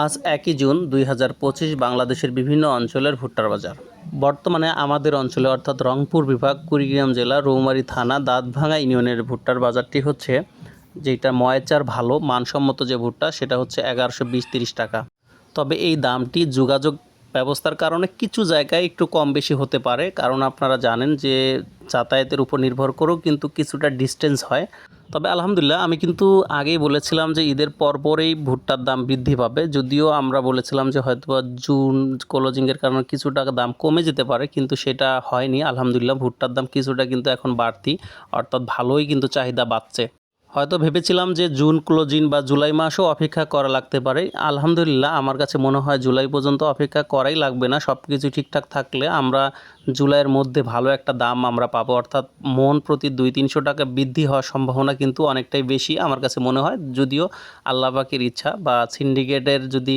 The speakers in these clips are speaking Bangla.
আজ একই জুন দুই হাজার পঁচিশ বাংলাদেশের বিভিন্ন অঞ্চলের ভুট্টার বাজার। বর্তমানে আমাদের অঞ্চলে অর্থাৎ রংপুর বিভাগ, কুড়িগ্রাম জেলা, রৌমারী থানা, দাঁতভাঙা ইউনিয়নের ভুট্টার বাজারটি হচ্ছে যেটা ময়চার ভালো মানসম্মত যে ভুট্টা, সেটা হচ্ছে এগারোশো বিশ তিরিশ টাকা। তবে এই দামটি যোগাযোগ ব্যবস্থার কারণে কিছু জায়গায় একটু কম বেশি হতে পারে, কারণ আপনারা জানেন যে যাতায়াতের উপর নির্ভর করেও কিন্তু কিছুটা ডিস্টেন্স হয়। তবে আলহামদুলিল্লাহ, আমি কিন্তু আগেই বলেছিলাম যে ঈদের পরপরেই ভুট্টার দাম বৃদ্ধি পাবে। যদিও আমরা বলেছিলাম যে হয়তো জুন কোলোজিংয়ের কারণে কিছুটা দাম কমে যেতে পারে, কিন্তু সেটা হয়নি। আলহামদুলিল্লাহ, ভুট্টার দাম কিছুটা কিন্তু এখন বাড়তি, অর্থাৎ ভালোই কিন্তু চাহিদা বাড়ছে। হয়তো ভেবেছিলাম যে জুন ক্লোজিন বা জুলাই মাসও অপেক্ষা করা লাগতে পারে। আলহামদুলিল্লাহ, আমার কাছে মনে হয় জুলাই পর্যন্ত অপেক্ষা করাই লাগবে না। সব কিছু ঠিকঠাক থাকলে আমরা জুলাইয়ের মধ্যে ভালো একটা দাম আমরা পাবো। অর্থাৎ মন প্রতি দুই তিনশো টাকা বৃদ্ধি হওয়ার সম্ভাবনা কিন্তু অনেকটাই বেশি আমার কাছে মনে হয়। যদিও আল্লাহ পাকের ইচ্ছা বা সিন্ডিকেটের যদি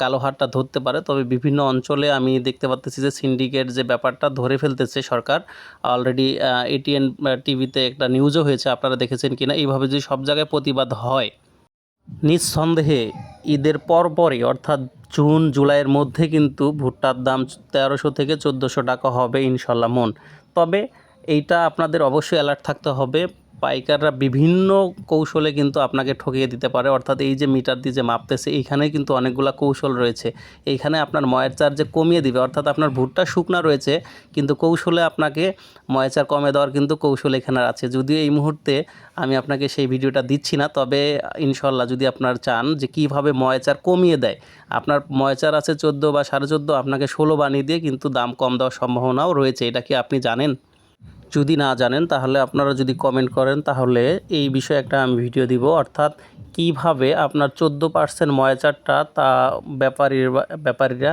কালো হারটা ধরতে পারে। তবে বিভিন্ন অঞ্চলে আমি দেখতে পাচ্তেছি যে সিন্ডিকেট যে ব্যাপারটা ধরে ফেলতেছে সরকার অলরেডি এটিএন টিভিতে একটা নিউজও হয়েছে, আপনারা দেখেছেন কিনা? এইভাবে যদি সব জায়গায় প্রতিবাদ হয়, নিঃসন্দেহে ঈদের পরপরই, অর্থাৎ জুন, জুলাইয়ের মধ্যে কিন্তু ভুট্টার দাম তেরোশো থেকে চোদ্দোশো টাকা হবে ইনশাল্লাহ মন। তবে এইটা আপনাদের অবশ্যই অ্যালার্ট থাকতে হবে। পাইকাররা বিভিন্ন কৌশলে কিন্তু আপনাকে ঠকিয়ে দিতে পারে। অর্থাৎ এই যে মিটার দিয়ে যে মাপতেছে, এইখানে কিন্তু অনেকগুলা কৌশল রয়েছে। এইখানে আপনার ময়ের যে কমিয়ে দিবে। অর্থাৎ আপনার ভুট্টা শুকনা রয়েছে, কিন্তু কৌশলে আপনাকে ময়েচার কমে দেওয়ার কিন্তু কৌশল এখানে আছে। যদিও এই মুহূর্তে আমি আপনাকে সেই ভিডিওটা দিচ্ছি না, তবে ইনশাল্লাহ যদি আপনার চান যে কীভাবে ময়েচার কমিয়ে দেয়, আপনার ময়েচার আছে চোদ্দ বা সাড়ে চোদ্দ, আপনাকে ষোলো বানিয়ে দিয়ে কিন্তু দাম কম দেওয়ার সম্ভাবনাও রয়েছে। এটা কি আপনি জানেন? যদি না জানেন, তাহলে আপনারা যদি কমেন্ট করেন, তাহলে এই বিষয়ে একটা আমি ভিডিও দিব। অর্থাৎ কীভাবে আপনার চোদ্দ পার্সেন্ট ময়চারটা তা ব্যাপারীর ব্যাপারীরা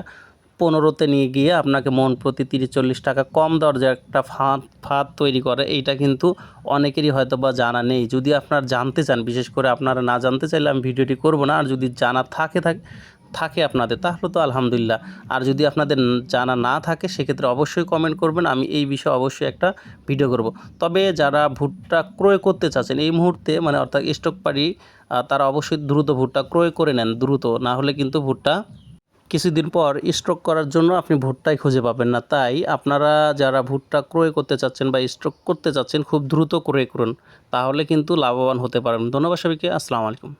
পনেরোতে নিয়ে গিয়ে আপনাকে মন প্রতি তিরিশ চল্লিশ টাকা কম যে একটা ফাঁদ ফাঁদ তৈরি করে, এইটা কিন্তু অনেকেরই হয়তো বা জানা নেই। যদি আপনার জানতে চান, বিশেষ করে আপনারা না জানতে চাইলে আমি ভিডিওটি করব না। আর যদি জানা থাকে থাকে থাকে আপনাদের, তাহলে তো আলহামদুলিল্লাহ। আর যদি আপনাদের জানা না থাকে, সেক্ষেত্রে অবশ্যই কমেন্ট করবেন, আমি এই বিষয়ে অবশ্যই একটা ভিডিও করব। তবে যারা ভুট্টা ক্রয় করতে চাচ্ছেন, এই মুহূর্তে মানে অর্থাৎ স্টক পারি তারা অবশ্যই দ্রুত ভুট্টা ক্রয় করে নেন, দ্রুত। না হলে কিন্তু ভুট্টা কিছুদিন পর স্ট্রোক করার জন্য আপনি ভুট্টাই খুঁজে পাবেন না। তাই আপনারা যারা ভুট্টা ক্রয় করতে চাচ্ছেন বা স্ট্রোক করতে চাচ্ছেন, খুব দ্রুত ক্রয় করুন। তাহলে কিন্তু লাভবান হতে পারেন ধন্যবাদ সবাইকে, আসসালামু আলাইকুম।